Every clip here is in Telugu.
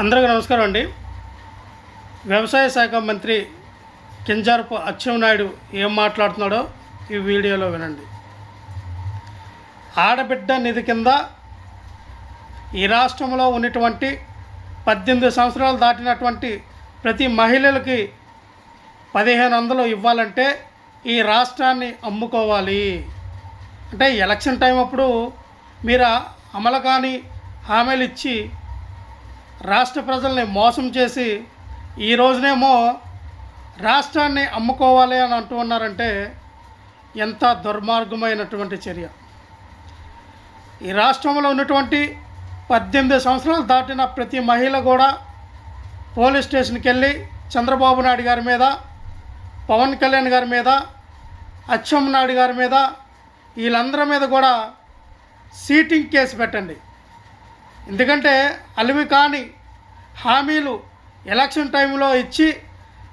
అందరికీ నమస్కారం అండి. వ్యవసాయ శాఖ మంత్రి కింజారపు అచ్చెన్నాయుడు ఏం మాట్లాడుతున్నాడో ఈ వీడియోలో వినండి. ఆడబిడ్డ నిధి కింద ఈ రాష్ట్రంలో ఉన్నటువంటి పద్దెనిమిది సంవత్సరాలు దాటినటువంటి ప్రతి మహిళలకి పదిహేను వందలు ఇవ్వాలంటే ఈ రాష్ట్రాన్ని అమ్ముకోవాలి. అంటే ఎలక్షన్ టైం అప్పుడు మీరు అమలు కాని హామీలు ఇచ్చి రాష్ట్ర ప్రజల్ని మోసం చేసి ఈ రోజునేమో రాష్ట్రాన్ని అమ్ముకోవాలి అని అంటూ ఉన్నారంటే ఎంత దుర్మార్గమైనటువంటి చర్య. ఈ రాష్ట్రంలో ఉన్నటువంటి పద్దెనిమిది సంవత్సరాలు దాటిన ప్రతి మహిళ కూడా పోలీస్ స్టేషన్కి వెళ్ళి చంద్రబాబు నాయుడు గారి మీద పవన్ కళ్యాణ్ గారి మీద అచ్చం నాయుడు గారి మీద వీళ్ళందరి మీద కూడా సీటింగ్ కేసు పెట్టండి. ఎందుకంటే అలివి కాని హామీలు ఎలక్షన్ టైంలో ఇచ్చి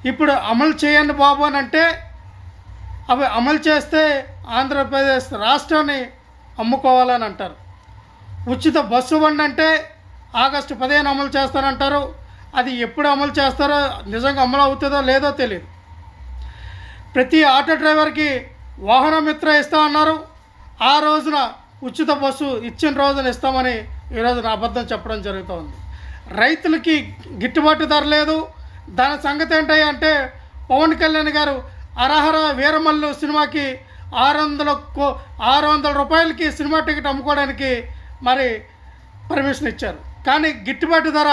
ఇప్పుడు అమలు చేయండి బాబు అని అంటే అవి అమలు చేస్తే ఆంధ్రప్రదేశ్ రాష్ట్రాన్ని అమ్ముకోవాలని అంటారు. ఉచిత బస్సు బండి అంటే ఆగస్టు పదిహేను అమలు చేస్తారంటారు అది ఎప్పుడు అమలు చేస్తారో నిజంగా అమలు అవుతుందో లేదో తెలియదు ప్రతి ఆటో డ్రైవర్కి వాహన మిత్ర ఇస్తా అన్నారు. ఆ రోజున ఉచిత బస్సు ఇచ్చిన రోజున ఇస్తామని ఈరోజు అబద్ధం చెప్పడం జరుగుతోంది. రైతులకి గిట్టుబాటు ధర లేదు. దాని సంగతి ఏంటి అంటే పవన్ కళ్యాణ్ గారు అరహర వీరమల్లు సినిమాకి ఆరు వందల కో ఆరు వందల రూపాయలకి సినిమా టికెట్ అమ్ముకోవడానికి మరి పర్మిషన్ ఇచ్చారు. కానీ గిట్టుబాటు ధర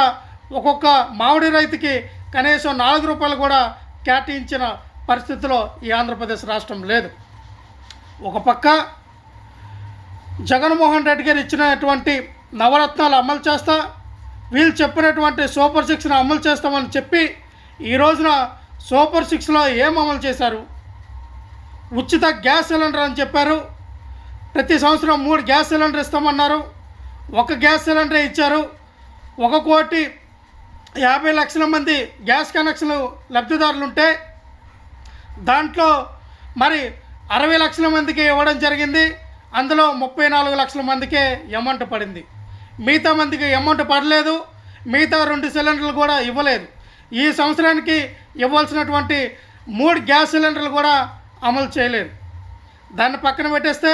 ఒక్కొక్క మామిడి రైతుకి కనీసం నాలుగు రూపాయలు కూడా కేటాయించిన పరిస్థితిలో ఈ ఆంధ్రప్రదేశ్ రాష్ట్రం లేదు. ఒక పక్క జగన్మోహన్ రెడ్డి గారు ఇచ్చినటువంటి నవరత్నాలు అమలు చేస్తా వీళ్ళు చెప్పినటువంటి సూపర్ సిక్స్ను అమలు చేస్తామని చెప్పి ఈ రోజున సూపర్ సిక్స్లో ఏం అమలు చేశారు? ఉచిత గ్యాస్ సిలిండర్ అని చెప్పారు. ప్రతి సంవత్సరం మూడు గ్యాస్ సిలిండర్ ఇస్తామన్నారు. ఒక గ్యాస్ సిలిండర్ ఇచ్చారు. ఒక కోటి యాభై లక్షల మంది గ్యాస్ కనెక్షన్లు లబ్ధిదారులు ఉంటే దాంట్లో మరి అరవై లక్షల మందికి ఇవ్వడం జరిగింది. అందులో ముప్పై నాలుగు లక్షల మందికే అమౌంట్ పడింది. మిగతా మందికి అమౌంట్ పడలేదు మిగతా రెండు సిలిండర్లు కూడా ఇవ్వలేదు. ఈ సంవత్సరానికి ఇవ్వాల్సినటువంటి మూడు గ్యాస్ సిలిండర్లు కూడా అమలు చేయలేదు. దాన్ని పక్కన పెట్టేస్తే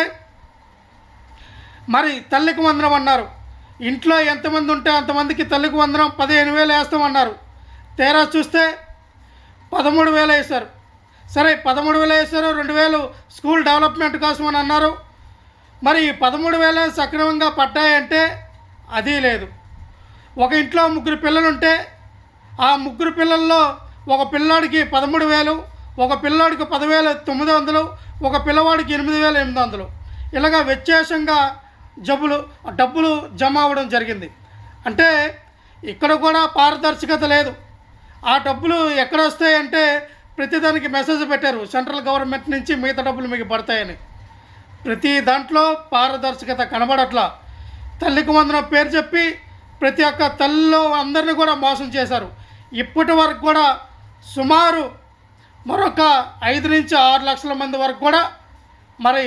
మరి తల్లికి వందనం అన్నారు. ఇంట్లో ఎంతమంది ఉంటే అంతమందికి తల్లికి వందనం పదిహేను వేలు వేస్తామన్నారు తేరా చూస్తే పదమూడు వేలు వేశారు. సరే పదమూడు వేలు వేశారు రెండు వేలు స్కూల్ డెవలప్మెంట్ కోసం అని అన్నారు. మరి ఈ పదమూడు వేలు సక్రమంగా పడ్డాయంటే అది లేదు. ఒక ఇంట్లో ముగ్గురు పిల్లలుంటే ఆ ముగ్గురు పిల్లల్లో ఒక పిల్లాడికి పదమూడు వేలు ఒక పిల్లాడికి పదివేల తొమ్మిది వందలు ఒక పిల్లవాడికి ఎనిమిది వేల ఎనిమిది వందలు. ఇలాగా వ్యత్యాసంగా జబ్బులు డబ్బులు జమ అవ్వడం జరిగింది. అంటే ఇక్కడ కూడా పారదర్శకత లేదు. ఆ డబ్బులు ఎక్కడ వస్తాయంటే ప్రతిదానికి మెసేజ్ పెట్టారు. సెంట్రల్ గవర్నమెంట్ నుంచి మిగతా డబ్బులు మీకు పడతాయని. ప్రతి దాంట్లో పారదర్శకత కనబడట్లా. తల్లికి వందన పేరు చెప్పి ప్రతి ఒక్క తల్లిలో అందరిని కూడా మోసం చేశారు. ఇప్పటి వరకు కూడా సుమారు మరొక ఐదు నుంచి ఆరు లక్షల మంది వరకు కూడా మరి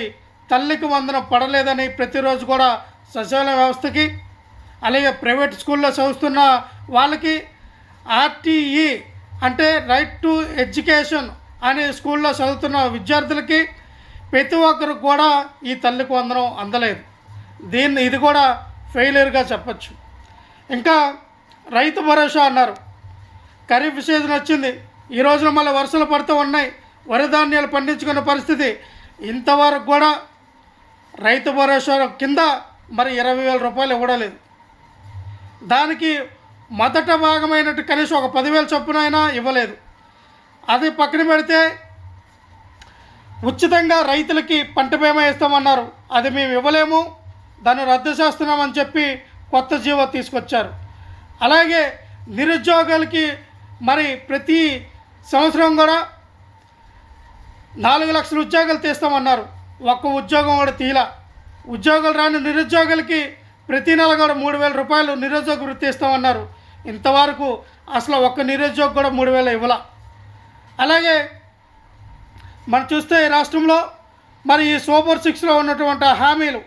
తల్లికి వందనం పడలేదని ప్రతిరోజు కూడా సచివాలయ వ్యవస్థకి అలాగే ప్రైవేట్ స్కూల్లో చదువుతున్న వాళ్ళకి ఆర్టీఈ అంటే రైట్ టు ఎడ్యుకేషన్ అనే స్కూల్లో చదువుతున్న విద్యార్థులకి ప్రతి ఒక్కరు కూడా ఈ తల్లికి వందనం అందలేదు. దీన్ని ఇది కూడా ఫెయిలియర్గా చెప్పచ్చు. ఇంకా రైతు భరోసా అన్నారు. ఖరీఫ్ సీజన్ వచ్చింది. ఈ రోజున మళ్ళీ వర్షాలు పడుతూ ఉన్నాయి. వరి ధాన్యాలు పండించుకున్న పరిస్థితి ఇంతవరకు కూడా రైతు భరోసా కింద మరి ఇరవై వేల రూపాయలు ఇవ్వడలేదు దానికి మొదట భాగమైనట్టు కనీసం ఒక పదివేల చొప్పున అయినా ఇవ్వలేదు. అది పక్కన పెడితే ఉచితంగా రైతులకి పంట బీమా ఇస్తామన్నారు. అది మేము ఇవ్వలేము. దాన్ని రద్దు చేస్తున్నామని చెప్పి కొత్త జీవో తీసుకొచ్చారు. అలాగే నిరుద్యోగులకి మరి ప్రతి సంవత్సరం కూడా నాలుగు లక్షల ఉద్యోగాలు తీస్తామన్నారు. ఒక్క ఉద్యోగం కూడా తీలా. ఉద్యోగాలు రాని నిరుద్యోగులకి ప్రతి నెల కూడా మూడు వేల రూపాయలు నిరుద్యోగ వృత్తి ఇస్తామన్నారు. ఇంతవరకు అసలు ఒక్క నిరుద్యోగం కూడా మూడు వేలు ఇవ్వాల. అలాగే మనం చూస్తే ఈ రాష్ట్రంలో మరి ఈ సూపర్ సిక్స్లో ఉన్నటువంటి హామీలు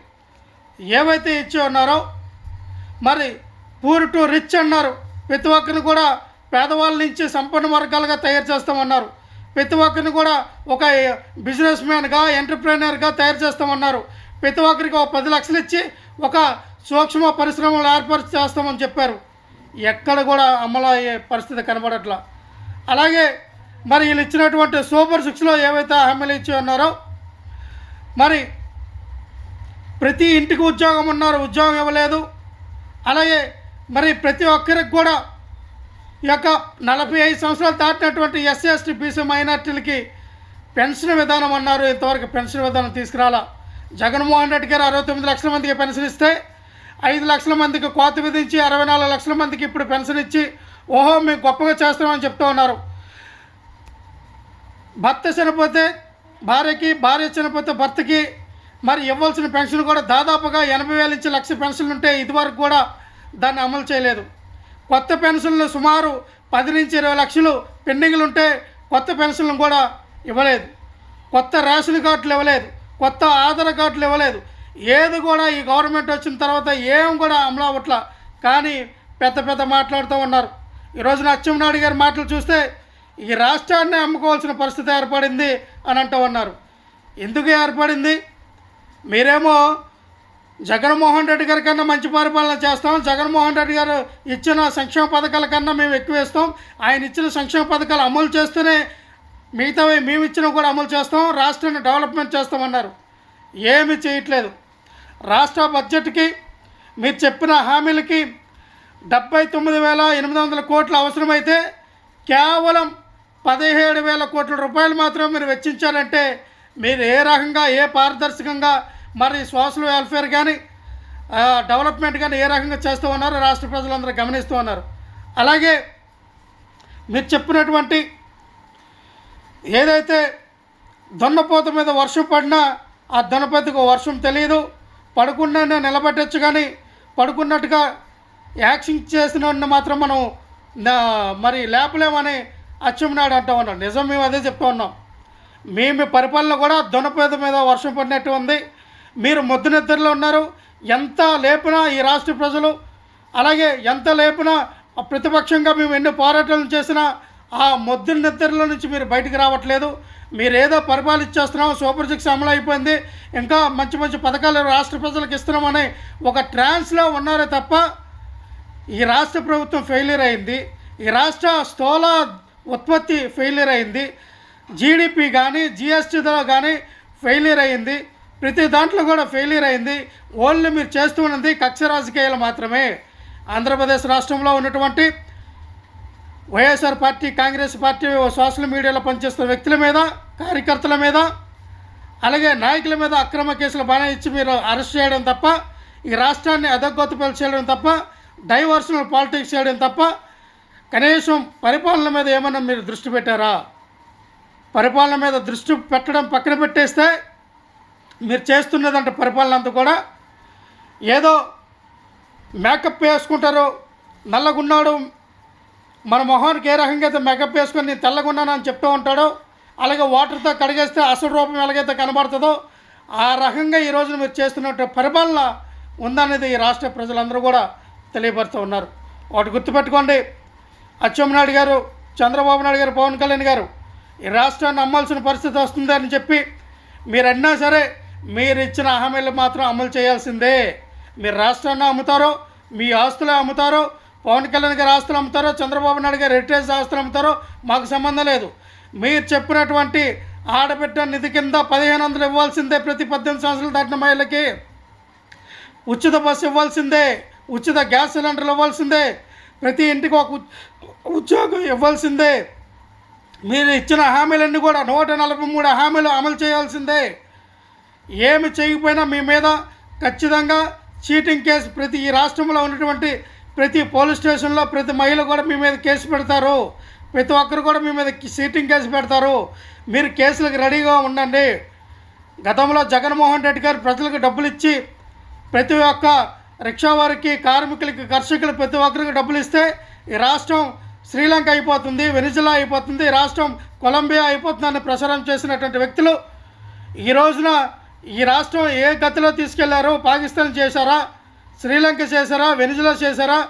ఏవైతే ఇచ్చి ఉన్నారో మరి పూర్ టు రిచ్ అన్నారు. ప్రతి ఒక్కరిని కూడా పేదవాళ్ళ నుంచి సంపన్న వర్గాలుగా తయారు చేస్తామన్నారు. ప్రతి ఒక్కరిని కూడా ఒక బిజినెస్ మ్యాన్గా ఎంటర్ప్రీనర్గా తయారు చేస్తామన్నారు. ప్రతి ఒక్కరికి ఒక పది లక్షలు ఇచ్చి ఒక సూక్ష్మ పరిశ్రమలు ఏర్పాటు చేస్తామని చెప్పారు. ఎక్కడ కూడా అమలు అయ్యే పరిస్థితి కనబడట్లా. అలాగే మరి వీళ్ళు ఇచ్చినటువంటి సూపర్ సిక్స్లో ఏవైతే హామీలు ఇచ్చి ఉన్నారో మరి ప్రతి ఇంటికి ఉద్యోగం ఉన్నారు ఉద్యోగం ఇవ్వలేదు. అలాగే మరి ప్రతి ఒక్కరికి కూడా ఈ యొక్క నలభై ఐదు సంవత్సరాలు దాటినటువంటి ఎస్సీ ఎస్టీ బీసీ మైనార్టీలకి పెన్షన్ విధానం అన్నారు. ఇంతవరకు పెన్షన్ విధానం తీసుకురాలా. జగన్మోహన్ రెడ్డి గారు అరవై తొమ్మిది లక్షల మందికి పెన్షన్ ఇస్తే ఐదు లక్షల మందికి కోత విధించి అరవై నాలుగు లక్షల మందికి ఇప్పుడు పెన్షన్ ఇచ్చి ఓహో మేము గొప్పగా చేస్తామని చెప్తూ ఉన్నారు. భర్త చనిపోతే భార్యకి భార్య చనిపోతే భర్తకి మరి ఇవ్వాల్సిన పెన్షన్ కూడా దాదాపుగా ఎనభై వేల నుంచి లక్ష పెన్షన్లు ఉంటే ఇదివరకు కూడా దాన్ని అమలు చేయలేదు. కొత్త పెన్షన్లు సుమారు పది నుంచి ఇరవై లక్షలు పెండింగ్లు ఉంటే కొత్త పెన్షన్లు కూడా ఇవ్వలేదు. కొత్త రేషన్ కార్డులు ఇవ్వలేదు. కొత్త ఆధార్ కార్డులు ఇవ్వలేదు. ఏది కూడా ఈ గవర్నమెంట్ వచ్చిన తర్వాత ఏం కూడా అమలు అవ్వట్ల. కానీ పెద్ద పెద్ద మాట్లాడుతూ ఉన్నారు. ఈరోజు అచ్చెన్నాయుడు గారి మాటలు చూస్తే ఈ రాష్ట్రాన్ని అమ్ముకోవాల్సిన పరిస్థితి ఏర్పడింది అని అంటూ ఉన్నారు. ఎందుకు ఏర్పడింది? మీరేమో జగన్మోహన్ రెడ్డి గారి కన్నా మంచి పరిపాలన చేస్తాం. జగన్మోహన్ రెడ్డి గారు ఇచ్చిన సంక్షేమ పథకాల కన్నా మేము ఎక్కువ ఇస్తాం ఆయన ఇచ్చిన సంక్షేమ పథకాలు అమలు చేస్తూనే మిగతావి మేము ఇచ్చిన కూడా అమలు చేస్తాం. రాష్ట్రాన్ని డెవలప్మెంట్ చేస్తామన్నారు. ఏమీ చేయట్లేదు. రాష్ట్ర బడ్జెట్కి మీరు చెప్పిన హామీలకి డెబ్బై తొమ్మిది వేల ఎనిమిది వందల కోట్లు అవసరమైతే కేవలం పదిహేడు వేల కోట్ల రూపాయలు మాత్రం మీరు వెచ్చించారంటే మీరు ఏ రకంగా ఏ పారదర్శకంగా మరి సోషల్ వెల్ఫేర్ కానీ డెవలప్మెంట్ కానీ ఏ రకంగా చేస్తూ ఉన్నారో రాష్ట్ర ప్రజలందరూ గమనిస్తూ ఉన్నారు. అలాగే మీరు చెప్పినటువంటి ఏదైతే దున్నపోత మీద వర్షం పడినా ఆ దున్నపోతకు వర్షం తెలియదు పడుకున్నానే నిలబెట్టచ్చు కానీ పడుకున్నట్టుగా యాక్షన్ చేసిన వాడిని మాత్రం మనం నా- మరి లేపలేమని అచ్చెన్నాడు అంటూ ఉన్నాం. నిజం మేము అదే చెప్తూ ఉన్నాం. మీ మీ పరిపాలన కూడా దునపేద మీద వర్షం పడినట్టు ఉంది. మీరు ముద్దు నిద్రలో ఉన్నారు. ఎంత లేపినా ఈ రాష్ట్ర ప్రజలు అలాగే ఎంత లేపినా ప్రతిపక్షంగా మేము ఎన్ని పోరాటాలు చేసినా ఆ మొద్దు నిద్రలో నుంచి మీరు బయటికి రావట్లేదు. మీరు ఏదో పరిపాలించేస్తున్నాం సూపర్ సిక్స్ అమలు అయిపోయింది. ఇంకా మంచి మంచి పథకాలు రాష్ట్ర ప్రజలకు ఇస్తున్నామని ఒక ట్రాన్స్లో ఉన్నారే తప్ప ఈ రాష్ట్ర ప్రభుత్వం ఫెయిలియర్ అయింది. ఈ రాష్ట్ర స్థూల ఉత్పత్తి ఫెయిలియర్ అయింది. జీడిపి కానీ జిఎస్టీలో కానీ ఫెయిలియర్ అయింది ప్రతి దాంట్లో కూడా ఫెయిలియర్ అయింది ఓన్లీ మీరు చేస్తూ ఉన్నది కక్ష రాజకీయాలు మాత్రమే. ఆంధ్రప్రదేశ్ రాష్ట్రంలో ఉన్నటువంటి YSR party Congress party social మీడియాలో పనిచేస్తున్న వ్యక్తుల మీద కార్యకర్తల మీద అలాగే నాయకుల మీద అక్రమ కేసులు బాగా ఇచ్చి మీరు అరెస్ట్ చేయడం తప్ప ఈ రాష్ట్రాన్ని అధగొత్తపల్లి చేయడం తప్ప డైవర్షనల్ పాలిటిక్స్ చేయడం తప్ప కనీసం పరిపాలన మీద ఏమైనా మీరు దృష్టి పెట్టారా? పరిపాలన మీద దృష్టి పెట్టడం పక్కన పెట్టేస్తే మీరు చేస్తున్నదంటే పరిపాలన అంతా కూడా. ఏదో మేకప్ వేసుకుంటారు నల్లగున్నాడు మన మొహానికి ఏ రకంగా అయితే మేకప్ వేసుకొని నేను తెల్లగున్నాను అని చెప్తూ ఉంటాడో అలాగే వాటర్తో కడిగేస్తే అసలు రూపం ఎలాగైతే కనబడుతుందో ఆ రకంగా ఈ రోజున మీరు చేస్తున్నట్టు పరిపాలన ఉందనేది ఈ రాష్ట్ర ప్రజలందరూ కూడా తెలియపరుస్తూ ఉన్నారు. ఒకటి గుర్తుపెట్టుకోండి అచ్చెమ్మనాయుడు గారు చంద్రబాబు నాయుడు గారు పవన్ కళ్యాణ్ గారు ఈ రాష్ట్రాన్ని అమ్మాల్సిన పరిస్థితి వస్తుందని చెప్పి మీరన్నా సరే మీరు ఇచ్చిన హామీలు మాత్రం అమలు చేయాల్సిందే. మీరు రాష్ట్రాన్ని అమ్ముతారో మీ ఆస్తులు అమ్ముతారో పవన్ కళ్యాణ్ గారి ఆస్తులు అమ్ముతారో చంద్రబాబు నాయుడు గారు హెరిటేజ్ ఆస్తులు అమ్ముతారో మాకు సంబంధం లేదు. మీరు చెప్పినటువంటి ఆడబిడ్డ నిధి కింద పదిహేను వందలు ఇవ్వాల్సిందే ప్రతి పద్దెనిమిది సంవత్సరాలు దాటిన మహిళకి ఉచిత బస్సు ఇవ్వాల్సిందే ఉచిత గ్యాస్ సిలిండర్లు ఇవ్వాల్సిందే ప్రతి ఇంటికి ఒక ఉద్యోగం ఇవ్వాల్సిందే. మీరు ఇచ్చిన హామీలన్నీ కూడా నూట నలభై మూడు హామీలు అమలు చేయాల్సిందే. ఏమి చేయకపోయినా మీ మీద ఖచ్చితంగా చీటింగ్ కేసు ప్రతి ఈ రాష్ట్రంలో ఉన్నటువంటి ప్రతి పోలీస్ స్టేషన్లో ప్రతి మహిళ కూడా మీ మీద కేసు పెడతారు. ప్రతి ఒక్కరు కూడా మీ మీద చీటింగ్ కేసు పెడతారు. మీరు కేసులకు రెడీగా ఉండండి. గతంలో జగన్మోహన్ రెడ్డి గారు ప్రజలకు డబ్బులు ఇచ్చి ప్రతి ఒక్క రిక్షా వారికి కార్మికులకి కర్షకులు ప్రతి ఒక్కరికి డబ్బులు ఇస్తే ఈ రాష్ట్రం శ్రీలంక అయిపోతుంది వెనిజులా అయిపోతుంది రాష్ట్రం కొలంబియా అయిపోతుందని ప్రచారం చేసినటువంటి వ్యక్తులు ఈ రోజున ఈ రాష్ట్రం ఏ గతిలో తీసుకెళ్ళారో పాకిస్తాన్ చేశారా శ్రీలంక చేశారా వెనిజులా చేశారా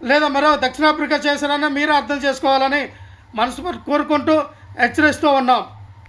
లేదా మరో దక్షిణాఫ్రికా చేశారని మీరు అర్థం చేసుకోవాలని మనసు కోరుకుంటూ హెచ్చరిస్తూ ఉన్నాం.